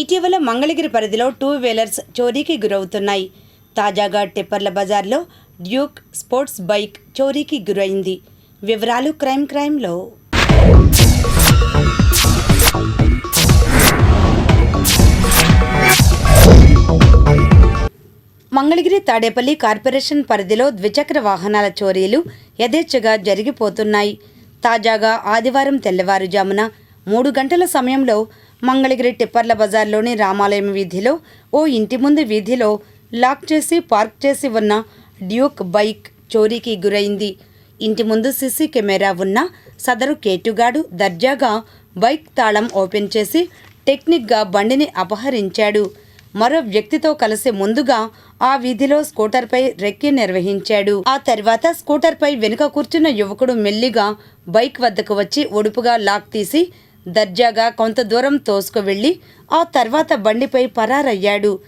ఇటీవల మంగళగిరి పరిధిలో two wheelers చోరీకి గురవుతున్నాయి. తాజాగా టిప్పర్ల బజార్లో డ్యూక్ స్పోర్ట్స్ బైక్ చోరీకి గురైంది. వివరాలు క్రైమ్ క్రైమ్లో. మంగళగిరి తాడేపల్లి కార్పొరేషన్ పరిధిలో ద్విచక్ర వాహనాల చోరీలు యథేచ్ఛగా జరిగిపోతున్నాయి. తాజాగా ఆదివారం తెల్లవారుజామున మూడు గంటల సమయంలో మంగళగిరి టిప్పర్ల బజార్లోని రామాలయం వీధిలో ఓ ఇంటి ముందు వీధిలో లాక్ చేసి పార్క్ చేసి ఉన్న డ్యూక్ బైక్ చోరీకి గురైంది. ఇంటి ముందు సీసీ కెమెరా ఉన్న సదరు కేటుగాడు దర్జాగా బైక్ తాళం ఓపెన్ చేసి టెక్నిక్గా బండిని అపహరించాడు. మరో వ్యక్తితో కలిసి ముందుగా ఆ వీధిలో స్కూటర్పై రెక్కి నిర్వహించాడు. ఆ తర్వాత స్కూటర్పై వెనుక కూర్చున్న యువకుడు మెల్లిగా బైక్ వద్దకు వచ్చి ఒడుపుగా లాక్ తీసి దర్జాగా కొంత దూరం తోసుకువెళ్ళి ఆ తర్వాత బండిపై పరారయ్యాడు.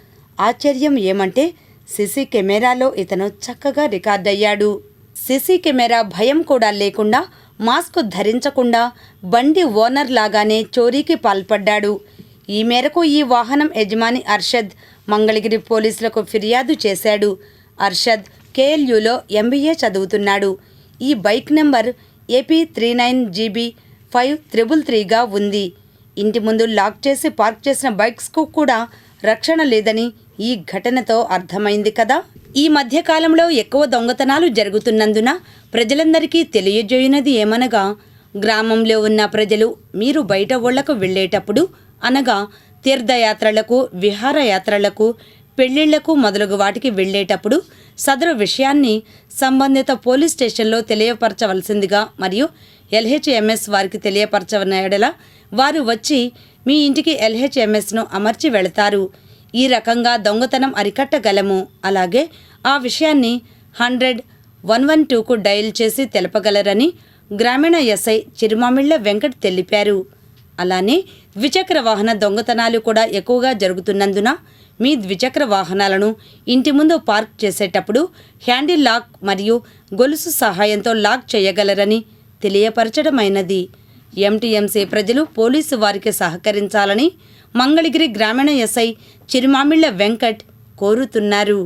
ఆశ్చర్యం ఏమంటే సిసి కెమెరాలో ఇతను చక్కగా రికార్డయ్యాడు. సిసి కెమెరా భయం కూడా లేకుండా మాస్క్ ధరించకుండా బండి ఓనర్ లాగానే చోరీకి పాల్పడ్డాడు. ఈ మేరకు ఈ వాహనం యజమాని అర్షద్ మంగళగిరి పోలీసులకు ఫిర్యాదు చేశాడు. అర్షద్ కేఎల్యూలో ఎంబీఏ చదువుతున్నాడు. ఈ bike number AP three nine GB five triple త్రీగా ఉంది. ఇంటి ముందు లాక్ చేసి పార్క్ చేసిన బైక్స్కు కూడా రక్షణ లేదని ఈ ఘటనతో అర్థమైంది కదా. ఈ మధ్యకాలంలో ఎక్కువ దొంగతనాలు జరుగుతున్నందున ప్రజలందరికీ తెలియజేయనది ఏమనగా గ్రామంలో ఉన్న ప్రజలు మీరు బయట ఊళ్ళకు వెళ్ళేటప్పుడు అనగా తీర్థయాత్రలకు విహారయాత్రలకు పెళ్ళిళ్ళకు మొదలగు వాటికి వెళ్ళేటప్పుడు సదరు విషయాన్ని సంబంధిత పోలీస్ స్టేషన్లో తెలియపరచవలసిందిగా మరియు ఎల్హెచ్ఎంఎస్ వారికి తెలియపరచవన ఎడల వారు వచ్చి మీ ఇంటికి ఎల్హెచ్ఎంఎస్ను అమర్చి వెళతారు. ఈ రకంగా దొంగతనం అరికట్టగలము అలాగే ఆ విషయాన్ని హండ్రెడ్ వన్ వన్ టూకు డయల్ చేసి తెలపగలరని గ్రామీణ ఎస్ఐ చిరుమామిళ్ళ వెంకట్ తెలిపారు. అలానే ద్విచక్ర వాహన దొంగతనాలు కూడా ఎక్కువగా జరుగుతున్నందున మీ ద్విచక్ర వాహనాలను ఇంటి ముందు పార్క్ చేసేటప్పుడు హ్యాండిల్ లాక్ మరియు గొలుసు సహాయంతో లాక్ చేయగలరని తెలియపరచడమైనది. ఎంటీఎంసీ ప్రజలు పోలీసు వారికి సహకరించాలని మంగళగిరి గ్రామీణ ఎస్ఐ చిరుమామిళ్ళ వెంకట్ కోరుతున్నారు.